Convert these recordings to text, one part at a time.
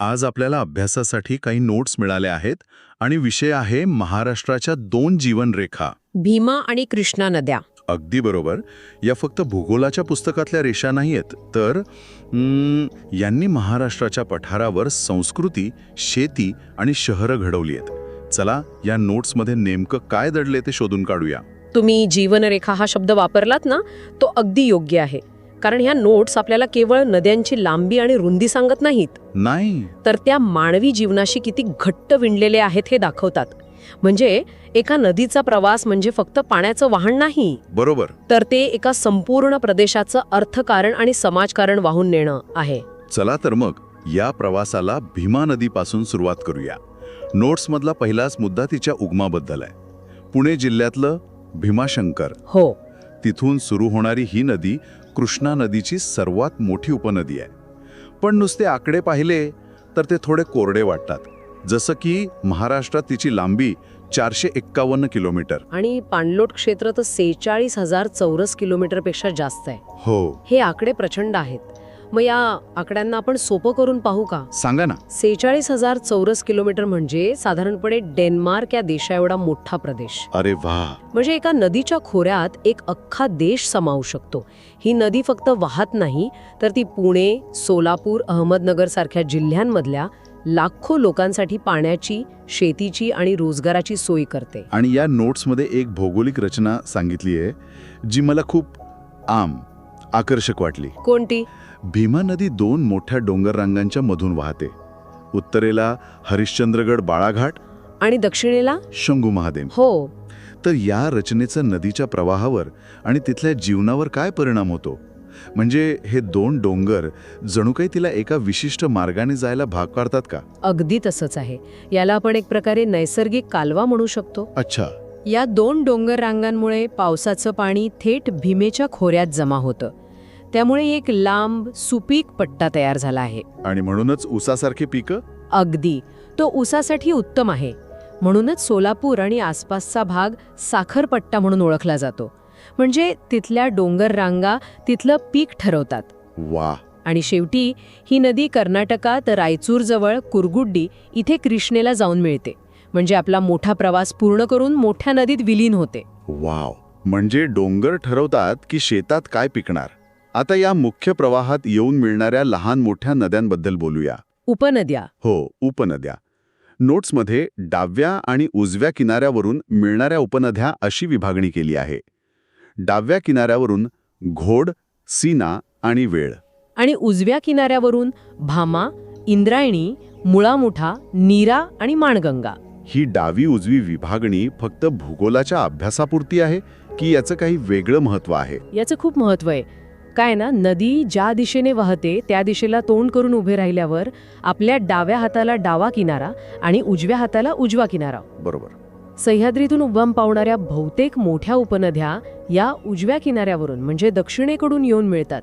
आज आपल्याला अभ्यासासाठी काही नोट्स मिळाल्या आहेत आणि विषय आहे महाराष्ट्राच्या दोन जीवनरेखा. भीमा आणि कृष्णा नद्या. अगदी बरोबर. या फक्त भूगोलाच्या पुस्तकातल्या रेषा नाहीयेत तर हम्म, यांनी महाराष्ट्राच्या पठारावर संस्कृती शेती आणि शहरं घडवली आहेत. चला या नोट्समध्ये नेमकं काय दडले ते शोधून काढूया. तुम्ही जीवनरेखा हा शब्द वापरलात ना तो अगदी योग्य आहे. कारण ह्या नोट्स आपल्याला केवळ नद्यांची लांबी आणि रुंदी सांगत नाहीत. नाही. तर त्या मानवी जीवनाशी किती घट्ट विणलेले आहेत हे दाखवतात. म्हणजे एका नदीचा प्रवास म्हणजे फक्त पाण्याचं वाहन नाही. बरोबर. तर ते एका संपूर्ण प्रदेशाचं अर्थकारण आणि समाजकारण वाहून नेणं आहे. चला तर मग या प्रवासाला भीमा नदीपासून सुरुवात करूया. नोट्समधला पहिलाच मुद्दा तिच्या उगमाबद्दल आहे. पुणे जिल्ह्यातलं भीमाशंकर. हो. तिथून सुरू होणारी ही नदी कृष्णा नदीची सर्वात मोठी उपनदी आहे. पण नुसते आकडे पाहिले तर ते थोडे कोरडे वाटतात. जसं की महाराष्ट्रात तिची लांबी चारशे एक्कावन्न किलोमीटर. आणि पाणलोट क्षेत्र तर सेहेचाळीस हजार चौरस किलोमीटरपेक्षा जास्त आहे. हो. हे आकडे प्रचंड आहेत. मग या आकड्यांना आपण सोपं करून पाहू का? सांगा ना. सेहेचाळीस हजार चौरस किलोमीटर म्हणजे साधारणपणे डेन्मार्क या देशा एवढा मोठा प्रदेश. अरे वा म्हणजे एका नदीच्या खोऱ्यात एक अख्खा देश समावू शकतो. ही नदी फक्त वाहत नाही तर ती पुणे सोलापूर अहमदनगर सारख्या जिल्ह्यांमधल्या लाखो लोकांसाठी पाण्याची शेतीची आणि रोजगाराची सोय करते. आणि या नोट्समध्ये एक भौगोलिक रचना सांगितली आहे जी मला खूप आम आकर्षक वाटली. कोणती? भीमा नदी दोन मोठ्या डोंगर रांगांच्या मधून वाहते. उत्तरेला हरिश्चंद्रगड बाळाघाट आणि दक्षिणेला? शंभू महादेव. हो. तर या रचनेचा नदीच्या प्रवाहावर आणि तिथल्या जीवनावर काय परिणाम होतो? म्हणजे हे दोन डोंगर जणू काही तिला एका विशिष्ट मार्गाने जायला भाग पाडतात का? अगदी तसंच आहे. याला आपण एक प्रकारे नैसर्गिक कालवा म्हणू शकतो. अच्छा. या दोन डोंगर रांगांमुळे पावसाचं पाणी थेट भीमेच्या खोऱ्यात जमा होतं. त्यामुळे एक लांब सुपीक पट्टा तयार झाला आहे. आणि म्हणूनच उसासारखे पिकं? अगदी. तो ऊसासाठी उत्तम आहे. म्हणूनच सोलापूर आणि आसपासचा भाग साखर पट्टा म्हणून ओळखला जातो. म्हणजे तिथल्या डोंगर रांगा तिथलं पीक ठरवतात. वा. आणि शेवटी ही नदी कर्नाटकात रायचूरजवळ कुरगुड्डी इथे कृष्णेला जाऊन मिळते. म्हणजे आपला मोठा प्रवास पूर्ण करून मोठ्या नदीत विलीन होते. वाव. म्हणजे डोंगर ठरवतात की शेतात काय पिकणार. आता या मुख्य प्रवाहात येऊन मिळणाऱ्या लहान मोठ्या नद्यांबद्दल बोलूया. उपनद्या. हो उपनद्या. नोट्समध्ये डाव्या आणि उजव्या किनाऱ्यावरून मिळणाऱ्या उपनद्या अशी विभागणी केली आहे. डाव्या किनाऱ्यावरून घोड सीना आणि वेळ. आणि उजव्या किनाऱ्यावरून भामा इंद्रायणी मुळामुठा नीरा आणि माणगंगा. ही डावी उजवी विभागणी फक्त भूगोलाच्या अभ्यासापुरती आहे की याचं काही वेगळं महत्त्व आहे? याचं खूप महत्त्व आहे. काय ना नदी ज्या दिशेने वाहते त्या दिशेला तोंड करून उभे राहिल्यावर आपल्या डाव्या हाताला डावा किनारा आणि उजव्या हाताला उजवा किनारा. बरोबर. सह्याद्रीतून उगम पावणाऱ्या बहुतेक मोठ्या उपनद्या या उजव्या किनाऱ्यावरून म्हणजे दक्षिणेकडून येऊन मिळतात.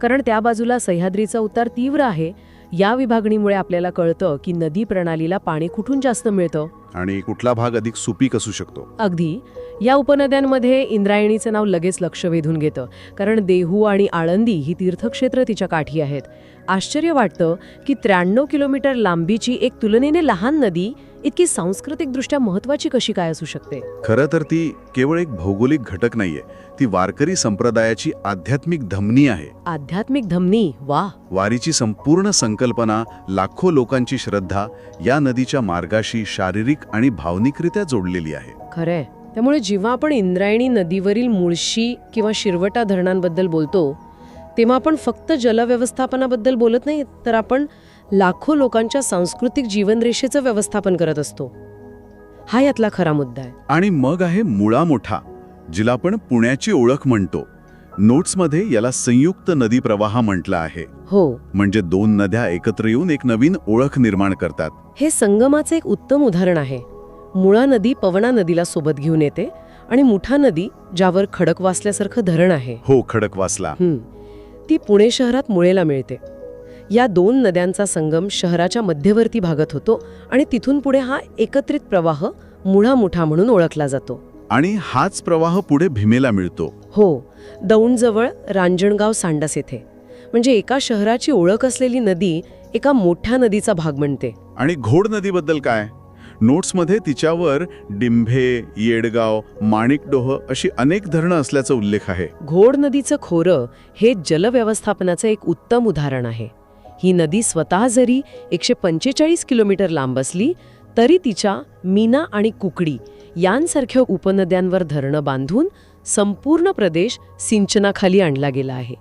कारण त्या बाजूला सह्याद्रीचा उतार तीव्र आहे या विभागणीमुळे आपल्याला कळतं की नदी प्रणालीला पाणी कुठून जास्त मिळतं? आणि कुठला भाग अधिक सुपीक असू शकतो? अगदी. या उपनद्यांमध्ये इंद्रायणीचं नाव लगेच लक्ष वेधून घेतं कारण देहू आणि आळंदी ही तीर्थक्षेत्र तिच्या काठी आहेत. आश्चर्य वाटतं की त्र्याण्णव किलोमीटर लांबीची एक तुलनेने लहान नदी इतकी सांस्कृतिकदृष्ट्या महत्वाची कशी काय असू शकते? खरं तर ती केवळ एक भौगोलिक घटक नाहीये. ती वारकरी संप्रदायाची आध्यात्मिक धमनी आहे. आध्यात्मिक धमनी? वा. वारीची संपूर्ण संकल्पना लाखो लोकांची श्रद्धा या नदीच्या मार्गाशी शारीरिक आणि भावनिकरित्या जोडलेली आहे. खरंय. त्यामुळे जेव्हा आपण इंद्रायणी नदीवरील मुळशी किंवा शिरवटा धरणांबद्दल बोलतो तेव्हा आपण फक्त जलव्यवस्थापनाबद्दल बोलत नाही तर आपण लाखो लोकांच्या सांस्कृतिक जीवनरेषेचं व्यवस्थापन करत असतो. हा यातला खरा मुद्दा आहे. आणि मग आहे मुळा मोठा जिला आपण पुण्याची ओळख म्हणतो. नोट्समध्ये याला संयुक्त नदी प्रवाह म्हटला आहे. हो. म्हणजे दोन नद्या एकत्र येऊन एक नवीन ओळख निर्माण करतात. हे संगमाचे एक उत्तम उदाहरण आहे. मुळा नदी पवना नदीला सोबत घेऊन येते आणि मुठा नदी ज्यावर खडक वाचल्यासारखं धरण आहे. हो खडकवासला. ती पुणे शहरात मुळेला मिळते. या दोन नद्यांचा संगम शहराच्या मध्यवर्ती भागात होतो आणि तिथून पुढे हा एकत्रित प्रवाह मुळा मुठा म्हणून ओळखला जातो. आणि हाच प्रवाह पुढे भीमेला मिळतो. हो दौंडजवळ रांजणगाव सांडस येथे. म्हणजे एका शहराची ओळख असलेली नदी एका मोठ्या नदीचा भाग म्हणते आणि घोड नदीबद्दल काय? नोट्समध्ये तिच्यावर डिंभे येडगाव माणिकडोह अशी अनेक धरणं असल्याचा उल्लेख आहे. घोड नदीचं खोरं हे जलव्यवस्थापनाचं एक उत्तम उदाहरण आहे. ही नदी स्वतः जरी एकशे पंचेचाळीस किलोमीटर लांब असली तरी तिच्या मीना आणि कुकडी यांसारख्या उपनद्यांवर धरणं बांधून संपूर्ण प्रदेश सिंचनाखाली आणला गेला आहे.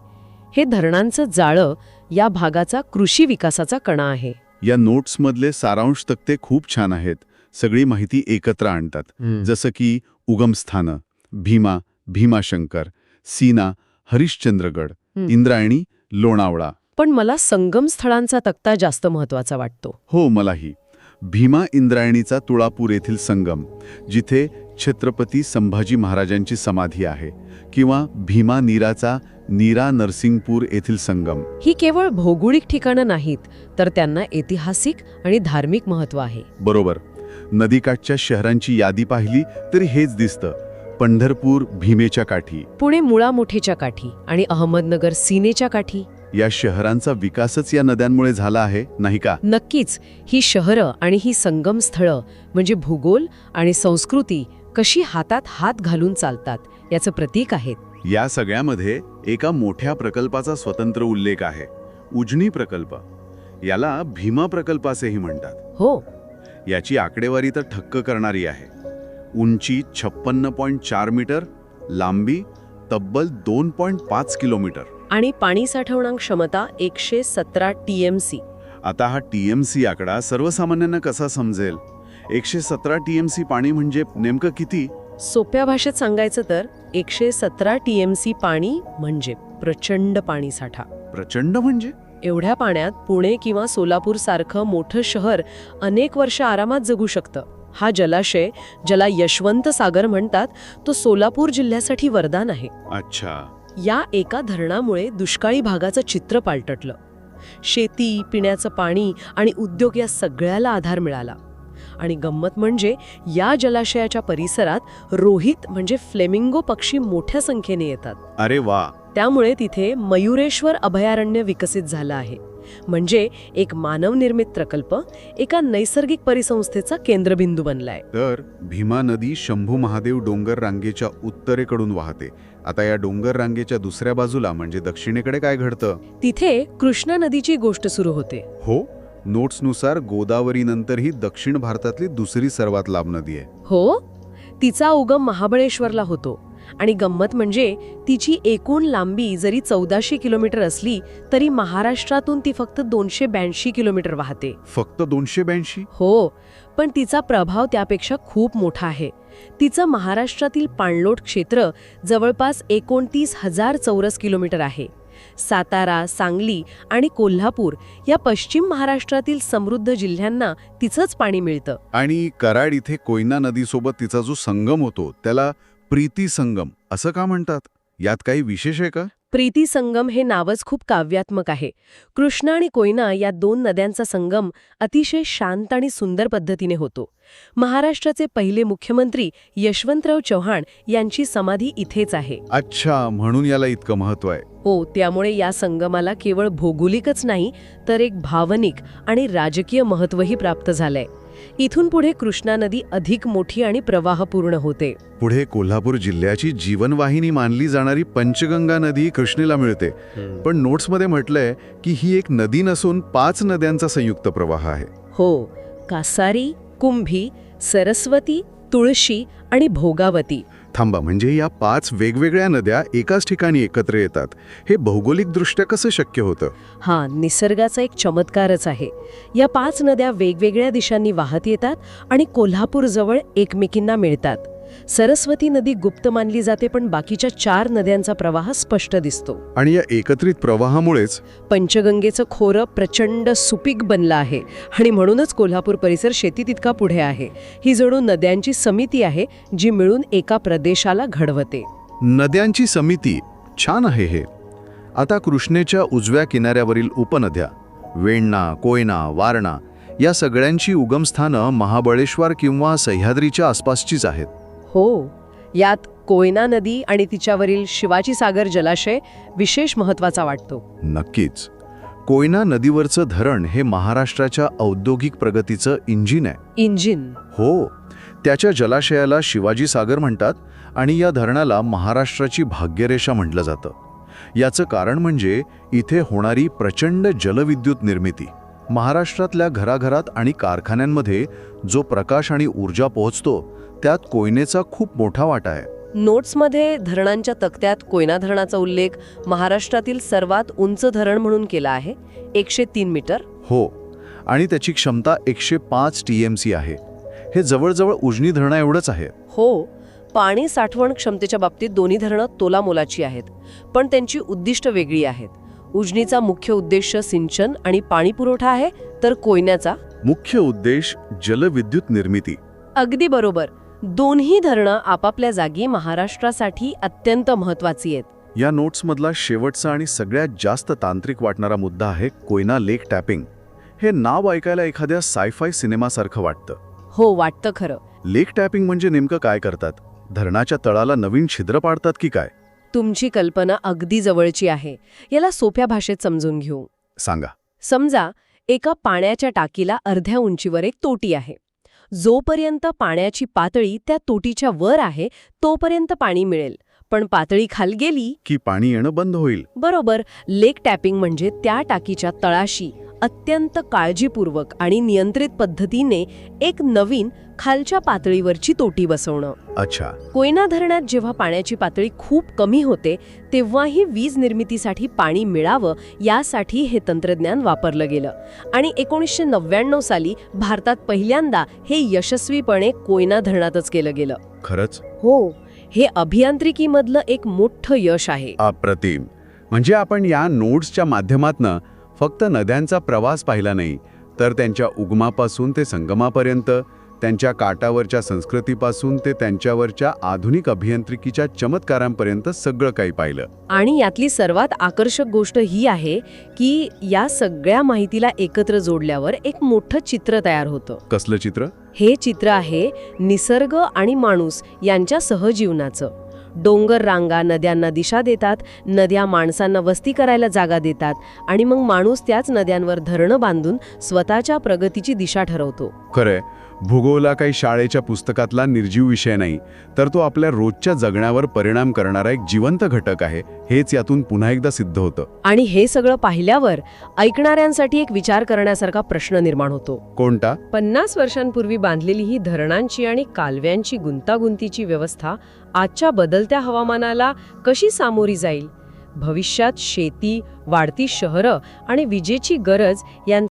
हे धरणांचं जाळं या भागाचा कृषी विकासाचा कणा आहे. या नोट्समधले सारांश तक्ते खूप छान आहेत. सगळी माहिती एकत्र आणतात. जसं की उगमस्थानं भीमा भीमाशंकर सीना हरिश्चंद्रगड. इंद्रायणी लोणावळा. पण मला संगम स्थळांचा तक्ता जास्त महत्त्वाचा वाटतो. हो मलाही. भीमा इंद्रायणीचा तुळापूर येथील संगम जिथे छत्रपती संभाजी महाराजांची समाधी आहे किंवा भीमा नीराचा नीरा नरसिंगपूर येथील संगम. ही केवळ भौगोलिक ठिकाणं नाहीत तर त्यांना ऐतिहासिक आणि धार्मिक महत्त्व आहे. बरोबर. नदीकाठच्या शहरांची यादी पाहिली तरी हेच दिसतं. पंढरपूर भीमेच्या काठी. पुणे मुळामोठेच्या काठी आणि अहमदनगर सीनेच्या काठी. या शहरांचा विकासच या नद्यांमुळे झाला आहे नाही का? नक्कीच. ही शहरं आणि ही संगम स्थळं म्हणजे भूगोल आणि संस्कृती कशी हातात हात घालून चालतात याचं प्रतीक आहेत. या सगळ्यामध्ये एका मोठ्या प्रकल्पाचा स्वतंत्र उल्लेख आहे. उजनी प्रकल्प. याला भीमा प्रकल्प असेही म्हणतात. हो. याची आकडेवारी तर ठक्क करणारी आहे. उंची छप्पन्न पॉईंट चार मीटर लांबी तब्बल दोन पॉईंट पाच किलोमीटर. आणि पाणी साठवणा क्षमता एकशे सतरा टी एम सी आता हा टी एम सी आकडा सर्वसामान्यांना कसा समजेल? एकशे सतरा टी एम सी पाणी म्हणजे नेमकं किती? सोप्या भाषेत सांगायचं तर एकशे सतरा टी एम सी पाणी म्हणजे प्रचंड पाणीसाठा प्रचंड म्हणजे? एवढ्या पाण्यात पुणे किंवा सोलापूर सारखं मोठं शहर अनेक वर्ष आरामात जगू शकतं. हा जलाशय ज्याला यशवंत सागर म्हणतात तो सोलापूर जिल्ह्यासाठी वरदान आहे. अच्छा. या एका धरणामुळे दुष्काळी भागाचं चित्र पालटटलं शेती पिण्याचं पाणी आणि उद्योग या सगळ्याला आधार मिळाला. आणि गंमत म्हणजे या जलाशयाच्या परिसरात रोहित म्हणजे फ्लेमिंगो पक्षी मोठ्या संख्येने येतात. अरे वा. त्यामुळे तिथे मयुरेश्वर अभयारण्य विकसित झालं आहे. म्हणजे एक मानवनिर्मित प्रकल्प एका नैसर्गिक परिसंस्थेचा केंद्रबिंदू बनलाय. तर भीमा नदी शंभू महादेव डोंगर रांगेच्या उत्तरेकडून वाहते. आता या डोंगर रांगेच्या दुसऱ्या बाजूला म्हणजे दक्षिणेकडे काय घडतं? तिथे कृष्णा नदीची गोष्ट सुरू होते. हो नोट्सनुसार गोदावरीनंतर ही दक्षिण भारतातली दुसरी सर्वात लांब नदी आहे. हो? तिचा उगम महाबळेश्वरला होतो. आणि गंमत म्हणजे तिची एकूण लांबी जरी चौदाशे किलोमीटर असली तरी महाराष्ट्रातून ती फक्त दोनशे ब्याऐंशी किलोमीटर वाहते. फक्त दोनशे ब्याऐंशी? हो पण तिचा प्रभाव त्यापेक्षा खूप मोठा आहे. तिचं महाराष्ट्रातील पाणलोट क्षेत्र जवळपास एकोणतीस हजार चौरस किलोमीटर आहे. सातारा सांगली आणि कोल्हापूर या पश्चिम महाराष्ट्रातील समृद्ध जिल्ह्यांना तिचंच पाणी मिळतं. आणि कराड इथे कोयना नदीसोबत तिचा जो संगम होतो त्याला प्रीती संगम असं का म्हणतात? यात काही विशेष आहे का? प्रीती संगम हे नावच खूप काव्यात्मक आहे. कृष्णा आणि कोयना या दोन नद्यांचा संगम अतिशय शांत आणि सुंदर पद्धतीने होतो. महाराष्ट्राचे पहिले मुख्यमंत्री यशवंतराव चव्हाण यांची समाधी इथेच आहे. अच्छा म्हणून याला इतकं महत्त्व आहे. हो त्यामुळे या संगमाला केवळ भौगोलिकच नाही तर एक भावनिक आणि राजकीय महत्त्वही प्राप्त झालंय. इथून पुढे कृष्णा नदी अधिक मोठी आणि प्रवाहपूर्ण होते. पुढे कोल्हापूर जिल्ह्याची जीवनवाहिनी मानली जाणारी पंचगंगा नदी कृष्णेला मिळते. पण नोट्समध्ये म्हटलंय की ही एक नदी नसून पाच नद्यांचा संयुक्त प्रवाह आहे. हो कासारी कुंभी सरस्वती तुळशी आणि भोगावती. थांबा म्हणजे या पाच वेगवेगळ्या नद्या एकाच ठिकाणी एकत्र येतात. हे भौगोलिकदृष्ट्या कसं शक्य होतं? हा निसर्गाचा एक चमत्कारच आहे. या पाच नद्या वेगवेगळ्या दिशांनी वाहत येतात आणि कोल्हापूरजवळ एकमेकींना मिळतात. सरस्वती नदी गुप्त मानली जाते पण बाकीच्या चार नद्यांचा प्रवाह स्पष्ट दिसतो. आणि या एकत्रित प्रवाहामुळेच पंचगंगेचं खोरं प्रचंड सुपीक बनलं आहे आणि म्हणूनच कोल्हापूर परिसर शेतीत इतका पुढे आहे. ही जणू नद्यांची समिती आहे जी मिळून एका प्रदेशाला घडवते. नद्यांची समिती छान आहे हे. आता कृष्णेच्या उजव्या किनाऱ्यावरील उपनद्या वेण्णा कोयना वारणा या सगळ्यांची उगमस्थानं महाबळेश्वर किंवा सह्याद्रीच्या आसपासचीच आहेत. हो यात कोयना नदी आणि तिच्यावरील शिवाजी सागर जलाशय विशेष महत्त्वाचा वाटतो. नक्कीच. कोयना नदीवरचं धरण हे महाराष्ट्राच्या औद्योगिक प्रगतीचं इंजिन आहे. इंजिन. हो त्याच्या जलाशयाला शिवाजी सागर म्हणतात आणि या धरणाला महाराष्ट्राची भाग्यरेषा म्हटलं जातं. याचं कारण म्हणजे इथे होणारी प्रचंड जलविद्युत निर्मिती. महाराष्ट्रातल्या घराघरात आणि कारखान्यांमध्ये जो प्रकाश आणि ऊर्जा पोहोचतो त्यात कोयनेचा खूप मोठा वाटा आहे. नोट्समध्ये धरणांच्या तक्त्यात कोयना धरणाचा उल्लेख महाराष्ट्रातील सर्वात उंच धरण म्हणून केला आहे एकशे तीन मीटर. हो आणि त्याची क्षमता एकशे पाच टी एम सी आहे. हे जवळजवळ उजनी धरणा एवढंच आहे. हो पाणी साठवण क्षमतेच्या बाबतीत दोन्ही धरणं तोलामोलाची आहेत पण त्यांची उद्दिष्ट वेगळी आहेत. उजनीचा मुख्य उद्देश सिंचन आणि पाणी पुरवठा आहे तर कोयन्याचा. मुख्य उद्देश जलविद्युत निर्मिती. अगदी बरोबर. दोन्ही धरणं आपापल्या जागी महाराष्ट्रासाठी अत्यंत महत्वाची आहेत. या नोट्समधला शेवटचा आणि सगळ्यात जास्त तांत्रिक वाटणारा मुद्दा आहे कोयना लेक टॅपिंग. हे नाव ऐकायला एखाद्या सायफाय सिनेमासारखं वाटतं. हो वाटतं खरं. लेक टॅपिंग म्हणजे नेमकं काय करतात? धरणाच्या तळाला नवीन छिद्र पाडतात की काय? तुमची कल्पना अगदी जवळची आहे. याला सोप्या भाषेत समजून घेऊ. सांगा. समजा एका पाण्याच्या टाकीला अर्ध्या उंचीवर एक तोटी आहे. जोपर्यंत पाण्याची पातळी त्या तोटीच्या वर आहे तोपर्यंत पाणी मिळेल. पण पातळी खाली गेली की पाणी येणं बंद होईल? बरोबर. लेक टॅपिंग म्हणजे त्या टाकीच्या तळाशी अत्यंत काळजीपूर्वक आणि नियंत्रित पद्धतीने एक नवीन खालच्या पातळीवरची तोटी बसवणं. अच्छा. कोयना धरणात जेव्हा पाण्याची पातळी खूप कमी होते तेव्हाही वीज निर्मितीसाठी पाणी मिळावं यासाठी हे तंत्रज्ञान वापरलं गेलं. आणि एकोणीसशे नव्याण्णव साली भारतात पहिल्यांदा हे यशस्वीपणे कोयना धरणातच केलं गेलं. खरंच? हो. हे अभियांत्रिकीमधलं एक मोठं यश आहे. अप्रतिम. म्हणजे आपण या नोट्सच्या माध्यमातनं फक्त नद्यांचा प्रवास पाहिला नाही तर त्यांच्या उगमापासून ते संगमापर्यंत त्यांच्या काटावरच्या संस्कृतीपासून ते त्यांच्यावरच्या आधुनिक अभियांत्रिकीच्या चमत्कारांपर्यंत सगळं काही पाहिलं. आणि यातली सर्वात आकर्षक गोष्ट ही आहे की या सगळ्या माहितीला एकत्र जोडल्यावर एक मोठं चित्र तयार होतं. कसलं चित्र? हे चित्र आहे निसर्ग आणि माणूस यांच्या सहजीवनाचं. डोंगर रांगा नद्यांना दिशा देतात नद्या माणसांना वस्ती करायला जागा देतात आणि मग माणूस त्याच नद्यांवर धरणं बांधून स्वतःच्या प्रगतीची दिशा ठरवतो. खरंय. भूगोल हा काही शाळेच्या पुस्तकातला निर्जीव विषय नाही तर तो आपल्या रोजच्या जगण्यावर परिणाम करणारा एक जिवंत घटक आहे हेच यातून पुन्हा एकदा सिद्ध होतं. आणि हे सगळं पाहिल्यावर ऐकणाऱ्यांसाठी एक विचार करण्यासारखा प्रश्न निर्माण होतो. कोणता? पन्नास वर्षांपूर्वी बांधलेली ही धरणांची आणि कालव्यांची गुंतागुंतीची व्यवस्था आजच्या बदलत्या हवामानाला कशी सामोरी जाईल? भविष्यात शेती वाढती शहरं आणि विजेची गरज यांचा